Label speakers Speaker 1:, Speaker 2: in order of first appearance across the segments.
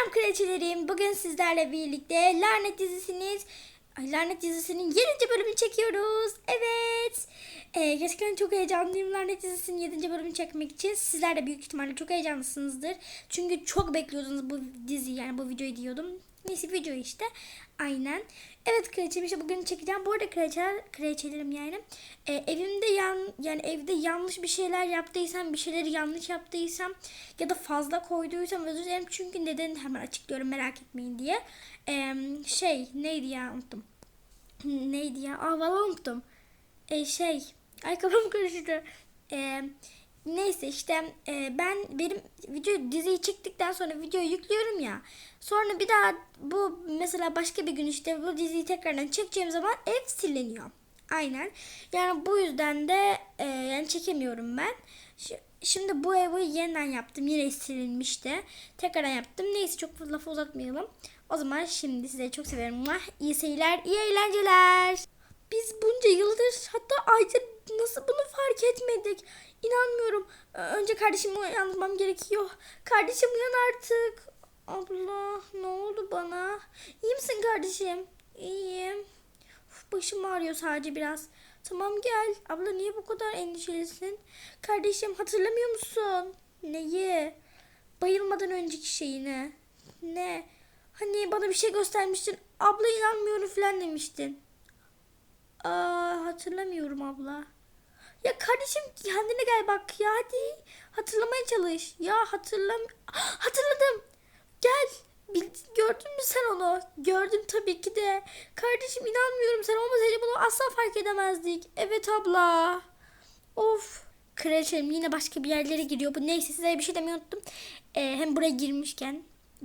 Speaker 1: Selam kraliçelerim. Bugün sizlerle birlikte Lanet dizisiniz. Ay, Lanet dizisinin 7. bölümünü çekiyoruz. Evet. Ee, gerçekten çok heyecanlıyım Lanet dizisinin 7. bölümünü çekmek için. Sizler de büyük ihtimalle çok heyecanlısınızdır. Çünkü çok bekliyordunuz bu diziyi yani bu videoyu diyordum. Neyse video işte. Aynen. Evet kraliçem işte bugün çekeceğim. Bu arada kraliçeler, kraliçelerim yani. E, evimde yan yani evde yanlış bir şeyler yaptıysam, bir şeyleri yanlış yaptıysam ya da fazla koyduysam özür dilerim. Çünkü neden hemen açıklıyorum merak etmeyin diye. E, şey neydi ya unuttum. Neydi ya? Aa valla unuttum. E, şey ay kafam karıştı. E, Neyse işte e, ben benim video diziyi çektikten sonra videoyu yüklüyorum ya. Sonra bir daha bu mesela başka bir gün işte bu diziyi tekrardan çekeceğim zaman ev siliniyor. Aynen. Yani bu yüzden de e, yani çekemiyorum ben. Şimdi bu evi yeniden yaptım. Yine silinmişti. Tekrardan yaptım. Neyse çok lafı uzatmayalım. O zaman şimdi size çok severim. İyi seyirler, iyi eğlenceler. Biz bunca yıldır hatta aydır nasıl bunu fark etmedik? İnanmıyorum. Önce kardeşimi uyandırmam gerekiyor. Kardeşim uyan artık. Abla ne oldu bana? İyi misin kardeşim? İyiyim. Başım ağrıyor sadece biraz. Tamam gel. Abla niye bu kadar endişelisin? Kardeşim hatırlamıyor musun? Neyi? Bayılmadan önceki şeyini. Ne? Hani bana bir şey göstermiştin. Abla inanmıyorum falan demiştin. Aa, hatırlamıyorum abla. Ya kardeşim kendine gel bak ya hadi. Hatırlamaya çalış. Ya hatırlam... Hatırladım. Gel. Gördün mü sen onu? Gördüm tabii ki de. Kardeşim inanmıyorum sen olmasaydı bunu asla fark edemezdik. Evet abla. Of. Kraliçem yine başka bir yerlere giriyor. Bu neyse size bir şey demeyi unuttum. Ee, hem buraya girmişken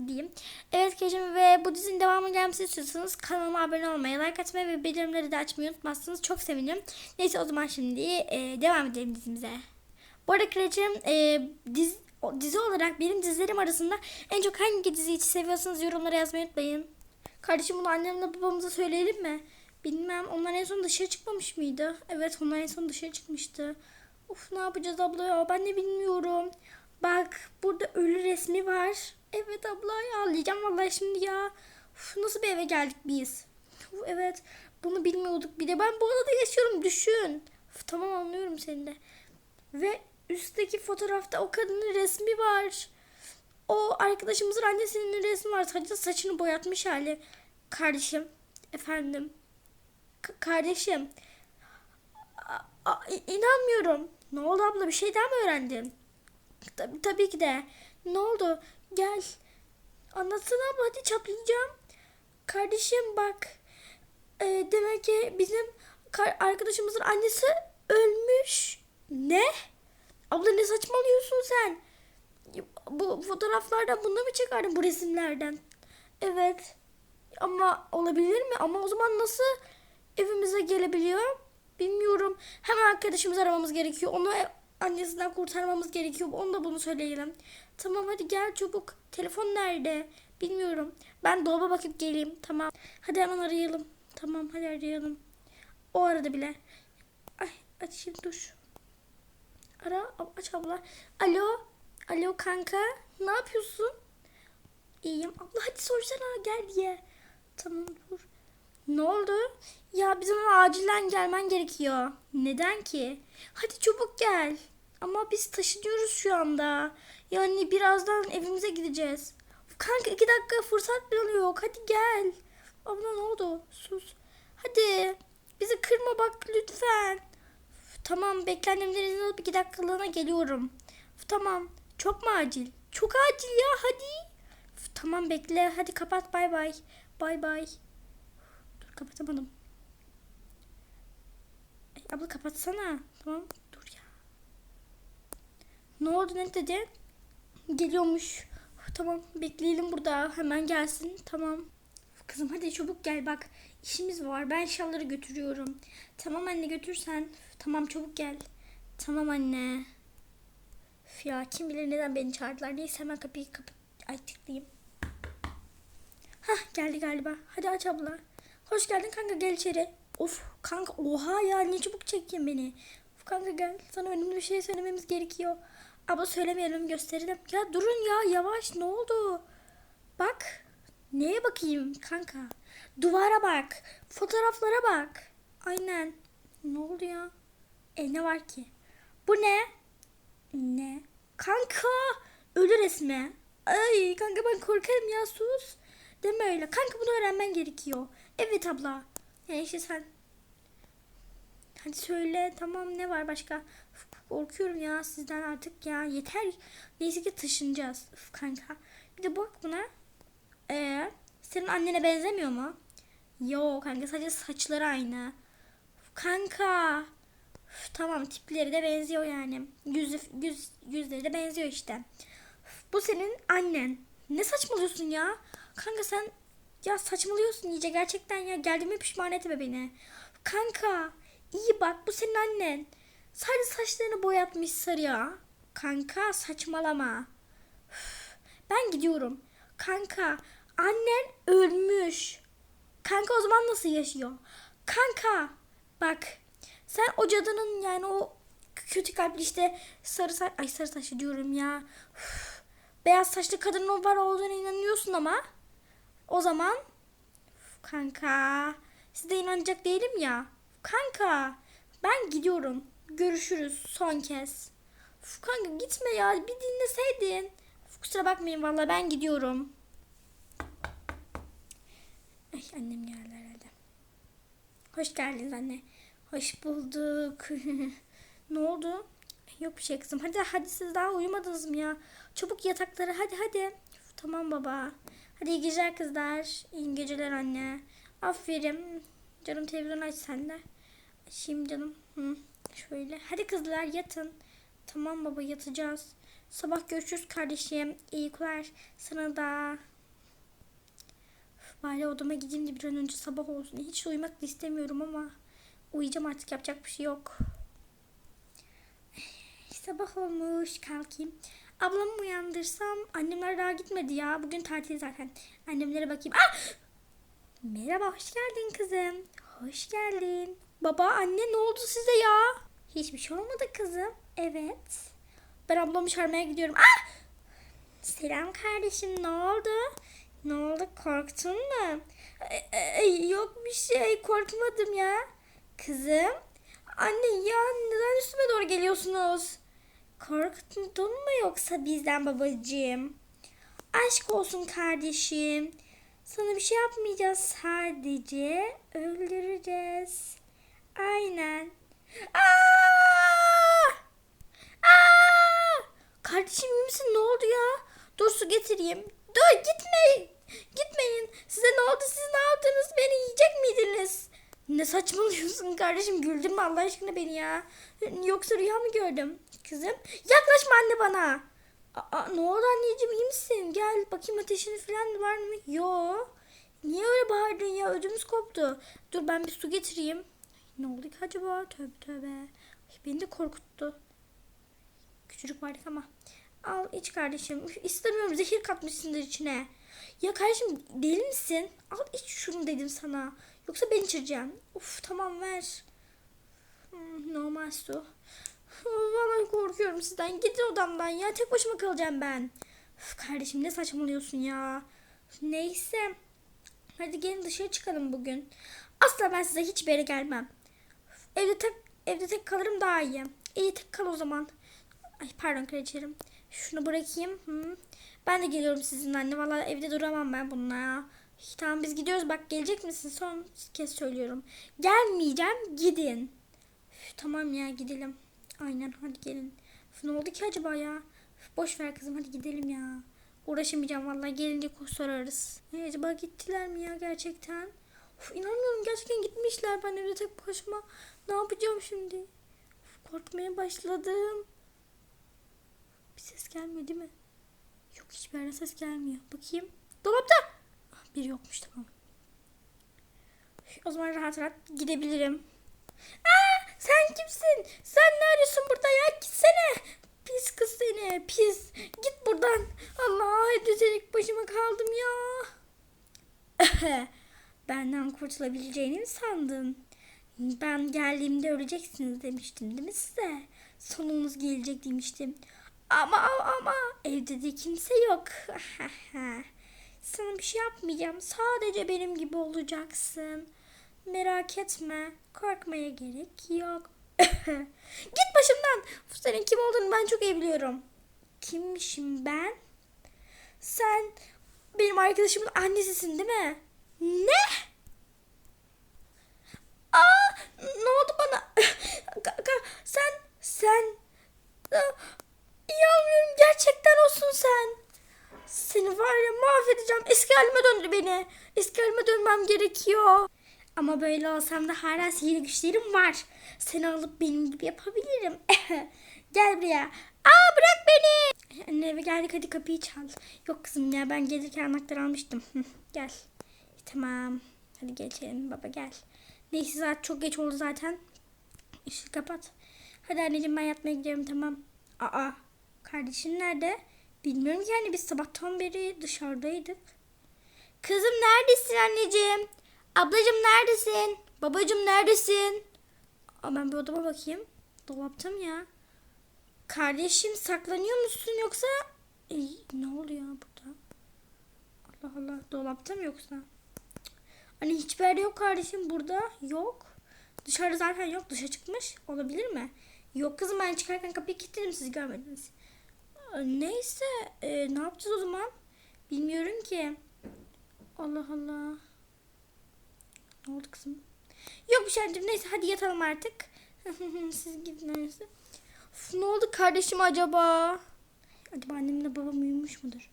Speaker 1: diyeyim. Evet kraliçem ve bu dizinin devamı gelmesini istiyorsanız kanalıma abone olmayı, like atmayı ve bildirimleri de açmayı unutmazsınız. Çok sevinirim. Neyse o zaman şimdi e, devam edelim dizimize. Bu arada kraliçem e, diz, o- dizi olarak benim dizilerim arasında en çok hangi diziyi seviyorsanız yorumlara yazmayı unutmayın. Kardeşim bunu annemle babamıza söyleyelim mi? Bilmem. Onlar en son dışarı çıkmamış mıydı? Evet onlar en son dışarı çıkmıştı. Of ne yapacağız abla ya ben de bilmiyorum. Bak burada ölü resmi var. Evet abla ya ağlayacağım vallahi şimdi ya. Uf, nasıl bir eve geldik biz? Uf, evet bunu bilmiyorduk. Bir de ben bu odada yaşıyorum düşün. Uf, tamam anlıyorum seni de. Ve üstteki fotoğrafta o kadının resmi var. O arkadaşımızın annesinin resmi var. Sadece saçını boyatmış hali. Kardeşim. Efendim. K- kardeşim. A- a- inanmıyorum. Ne oldu abla? Bir şey daha mı öğrendin? Tabii, tabii ki de. Ne oldu? Gel. Anlatsana abla hadi çatlayacağım. Kardeşim bak. Ee, demek ki bizim arkadaşımızın annesi ölmüş. Ne? Abla ne saçmalıyorsun sen? Bu fotoğraflardan bunu mu çıkardın bu resimlerden? Evet. Ama olabilir mi? Ama o zaman nasıl evimize gelebiliyor? Bilmiyorum. Hemen arkadaşımızı aramamız gerekiyor. Onu annesinden kurtarmamız gerekiyor. Onu da bunu söyleyelim. Tamam hadi gel çabuk. Telefon nerede? Bilmiyorum. Ben dolaba bakıp geleyim. Tamam. Hadi hemen arayalım. Tamam hadi arayalım. O arada bile. Ay açayım dur. Ara aç abla. Alo. Alo kanka. Ne yapıyorsun? İyiyim. Abla hadi sorsana gel diye. Tamam dur. Ne oldu? Ya bizim acilen gelmen gerekiyor. Neden ki? Hadi çabuk gel. Ama biz taşınıyoruz şu anda. Yani birazdan evimize gideceğiz. Kanka iki dakika fırsat bile yok. Hadi gel. Abla ne oldu? Sus. Hadi. Bizi kırma bak lütfen. Tamam beklendiğimden izin alıp iki dakikalığına geliyorum. Tamam. Çok mu acil? Çok acil ya hadi. Tamam bekle. Hadi kapat bay bay. Bay bay. Dur kapatamadım. Abla kapatsana. Tamam. Ne oldu ne dedi? Geliyormuş. Tamam bekleyelim burada. Hemen gelsin. Tamam. Kızım hadi çabuk gel bak. İşimiz var. Ben eşyaları götürüyorum. Tamam anne götürsen. Tamam çabuk gel. Tamam anne. Üf ya kim bilir neden beni çağırdılar. Neyse hemen kapıyı kapat. Ay tıklayayım. Hah geldi galiba. Hadi aç abla. Hoş geldin kanka gel içeri. Of kanka oha ya ne çabuk çekin beni. Of kanka gel sana önemli bir şey söylememiz gerekiyor. Abla söylemeyelim gösterelim. Ya durun ya yavaş ne oldu? Bak. Neye bakayım kanka? Duvara bak. Fotoğraflara bak. Aynen. Ne oldu ya? E ne var ki? Bu ne? Ne? Kanka. Ölü resmi. Ay kanka ben korkarım ya sus. Deme öyle. Kanka bunu öğrenmen gerekiyor. Evet abla. Ya işte sen. Hadi söyle tamam ne var başka? Üf, korkuyorum ya sizden artık ya yeter. Neyse ki taşınacağız. Üf, kanka. Bir de bak buna. Ee, senin annene benzemiyor mu? Yok kanka sadece saçları aynı. Üf, kanka. Üf, tamam tipleri de benziyor yani. Yüz, yüz, yüzleri de benziyor işte. Üf, bu senin annen. Ne saçmalıyorsun ya? Kanka sen ya saçmalıyorsun iyice gerçekten ya. Geldiğime pişman etme beni. Kanka iyi bak bu senin annen. Sadece saçlarını boyatmış sarıya. Kanka saçmalama. Ben gidiyorum. Kanka annen ölmüş. Kanka o zaman nasıl yaşıyor? Kanka bak sen o cadının yani o kötü kalpli işte sarı saç ay sarı saçlı diyorum ya. Üf, beyaz saçlı kadının o var olduğuna inanıyorsun ama o zaman Üf, kanka size inanacak değilim ya. Kanka ben gidiyorum. Görüşürüz son kez. Üf, kanka gitme ya bir dinleseydin. Üf, kusura bakmayın valla ben gidiyorum. Ay annem geldi herhalde. Hoş geldiniz anne. Hoş bulduk. ne oldu? Yok bir şey kızım. Hadi hadi siz daha uyumadınız mı ya? Çabuk yataklara hadi hadi. Üf, tamam baba. Hadi iyi geceler kızlar. İyi geceler anne. Aferin. Canım televizyon aç sen de. Açayım canım. Hı. Şöyle. Hadi kızlar yatın. Tamam baba yatacağız. Sabah görüşürüz kardeşim. İyi uykular. Sana da. Bari odama gideyim de bir an önce sabah olsun. Hiç uyumak da istemiyorum ama uyuyacağım artık yapacak bir şey yok. Sabah olmuş kalkayım. Ablamı uyandırsam annemler daha gitmedi ya. Bugün tatil zaten. Annemlere bakayım. Ah! Merhaba hoş geldin kızım. Hoş geldin. Baba anne ne oldu size ya? Hiçbir şey olmadı kızım. Evet. Ben ablamı çağırmaya gidiyorum. Ah! Selam kardeşim ne oldu? Ne oldu korktun mu? Ay, ay, yok bir şey korkmadım ya. Kızım. Anne ya neden üstüme doğru geliyorsunuz? Korktun mu yoksa bizden babacığım? Aşk olsun kardeşim. Sana bir şey yapmayacağız sadece öldüreceğiz. Aynen. Aa! Aa! Kardeşim iyi misin? Ne oldu ya? Dur su getireyim. Dur gitmeyin. Gitmeyin. Size ne oldu? Siz ne yaptınız? Beni yiyecek miydiniz? Ne saçmalıyorsun kardeşim? Güldürme Allah aşkına beni ya. Yoksa rüya mı gördüm? Kızım yaklaşma anne bana. Aa, ne oldu anneciğim iyi misin? Gel bakayım ateşin falan var mı? Yo. Niye öyle bağırdın ya? Ödümüz koptu. Dur ben bir su getireyim. Ne oldu ki acaba? Tövbe tövbe. Beni de korkuttu. Küçücük bardak ama. Al iç kardeşim. Üf, İstemiyorum zehir katmışsındır içine. Ya kardeşim deli misin? Al iç şunu dedim sana. Yoksa ben içireceğim. Uf tamam ver. Hmm, normal su. Vallahi korkuyorum sizden. Gidin odamdan ya. Tek başıma kalacağım ben. Üf, kardeşim ne saçmalıyorsun ya. Neyse. Hadi gelin dışarı çıkalım bugün. Asla ben size hiçbir yere gelmem. Evde tek evde tek kalırım daha iyi. İyi tek kal o zaman. Ay pardon kraliçerim. Şunu bırakayım. Hı. Ben de geliyorum sizinle anne. Vallahi evde duramam ben bununla ya. Tamam biz gidiyoruz. Bak gelecek misin? Son kez söylüyorum. Gelmeyeceğim. Gidin. Üf, tamam ya gidelim. Aynen hadi gelin. Üf, ne oldu ki acaba ya? Üf, boş ver kızım hadi gidelim ya. Uğraşamayacağım vallahi gelince sorarız. E, acaba gittiler mi ya gerçekten? Uf, inanmıyorum gerçekten gitmişler. Ben evde tek başıma ne yapacağım şimdi? Korkmaya başladım. Bir ses değil mi? Yok hiçbir yerden ses gelmiyor. Bakayım. Dolapta. Ah, biri yokmuş tamam. O zaman rahat rahat gidebilirim. Aa, sen kimsin? Sen ne arıyorsun burada ya? Gitsene. Pis kız seni. Pis. Git buradan. Allah tek başıma kaldım ya. Benden kurtulabileceğini mi sandın? Ben geldiğimde öleceksiniz demiştim değil mi size? Sonunuz gelecek demiştim. Ama ama evde de kimse yok. sana bir şey yapmayacağım. Sadece benim gibi olacaksın. Merak etme. Korkmaya gerek yok. Git başımdan. Senin kim olduğunu ben çok iyi biliyorum. Kimmişim ben? Sen benim arkadaşımın annesisin değil mi? Ne? Aa, ne oldu bana? Ka- ka- sen, sen... Aa, İnanmıyorum gerçekten olsun sen. Seni var ya mahvedeceğim. Eski döndür beni. Eski dönmem gerekiyor. Ama böyle olsam da hala sihirli güçlerim var. Seni alıp benim gibi yapabilirim. Gel buraya. Aa bırak beni. Anne eve geldik hadi kapıyı çal. Yok kızım ya ben gelirken anahtar almıştım. Gel. Tamam. Hadi geçelim baba gel. Neyse saat çok geç oldu zaten. Işığı kapat. Hadi anneciğim ben yatmaya gidiyorum tamam. Aa kardeşin nerede? Bilmiyorum ki yani biz sabahtan beri dışarıdaydık. Kızım neredesin anneciğim? Ablacığım neredesin? Babacığım neredesin? Aa, ben bir odama bakayım. Dolapta mı ya? Kardeşim saklanıyor musun yoksa? Ey, ne oluyor burada? Allah Allah dolapta mı yoksa? Hani hiçbir yerde yok kardeşim burada yok. Dışarı zaten yok dışa çıkmış olabilir mi? Yok kızım ben çıkarken kapıyı kilitledim siz görmediniz. Neyse e, ne yapacağız o zaman? Bilmiyorum ki. Allah Allah. Ne oldu kızım? Yok bir şey anneciğim. Neyse hadi yatalım artık. Siz gidin öyleyse. Uf, ne oldu kardeşim acaba? Acaba annemle babam uyumuş mudur?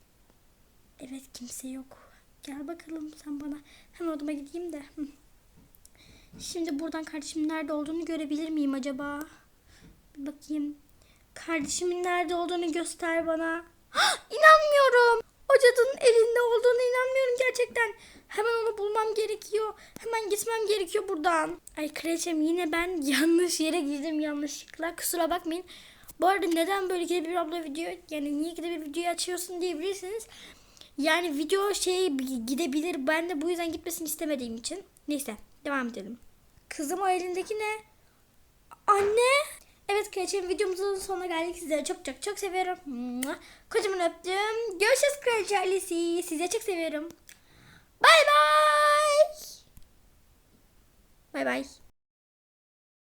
Speaker 1: Evet kimse yok. Gel bakalım sen bana. Hemen odama gideyim de. Şimdi buradan kardeşimin nerede olduğunu görebilir miyim acaba? Bir bakayım. Kardeşimin nerede olduğunu göster bana. İnanmıyorum. O cadının elinde olduğunu inanmıyorum gerçekten. Hemen onu bulmam gerekiyor. Hemen gitmem gerekiyor buradan. Ay kraliçem yine ben yanlış yere girdim yanlışlıkla. Kusura bakmayın. Bu arada neden böyle gide bir abla video yani niye gide bir videoyu açıyorsun diyebilirsiniz. Yani video şey gidebilir. Ben de bu yüzden gitmesini istemediğim için. Neyse devam edelim. Kızım o elindeki ne? Anne. Evet kraliçem videomuzun sonuna geldik. Sizleri çok çok çok seviyorum. Kocaman öptüm. Görüşürüz kraliçe ailesi. Sizi çok seviyorum. Bay bay. Bay bay.